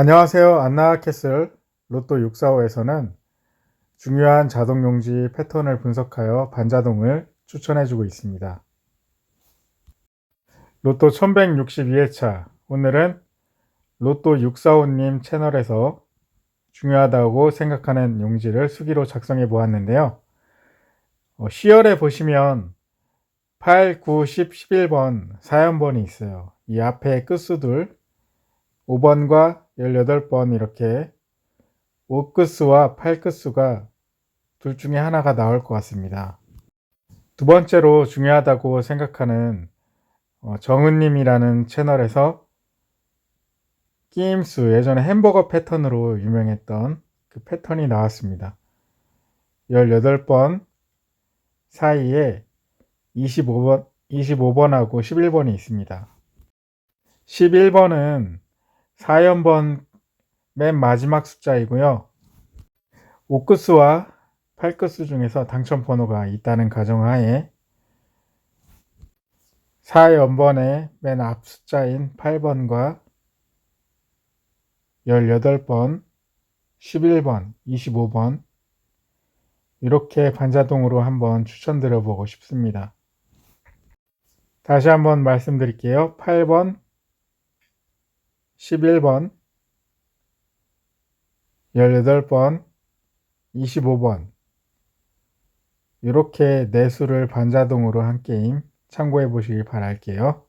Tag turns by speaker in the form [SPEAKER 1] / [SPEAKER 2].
[SPEAKER 1] 안녕하세요. 안나캐슬 로또 645에서는 중요한 자동용지 패턴을 분석하여 반자동을 추천해주고 있습니다. 로또 1162회차 오늘은 로또 645님 채널에서 중요하다고 생각하는 용지를 수기로 작성해 보았는데요. 어, 시열에 보시면 8, 9, 10, 11번 4연번이 있어요. 이 앞에 끝수들 5번과 18번 이렇게 5끝수와 8끝수가 둘 중에 하나가 나올 것 같습니다. 두 번째로 중요하다고 생각하는 어, 정은님이라는 채널에서 끼임수 예전에 햄버거 패턴으로 유명했던 그 패턴이 나왔습니다. 18번 사이에 25번, 25번하고 11번이 있습니다. 11번은 4연번 맨 마지막 숫자이고요. 5끝수와 8끝수 중에서 당첨 번호가 있다는 가정하에 4연번의 맨 앞 숫자인 8번과 18번, 11번, 25번 이렇게 반자동으로 한번 추천드려 보고 싶습니다. 다시 한번 말씀드릴게요. 8번, 11번, 18번, 25번 이렇게 네 수를 반자동으로 한 게임 참고해 보시길 바랄게요.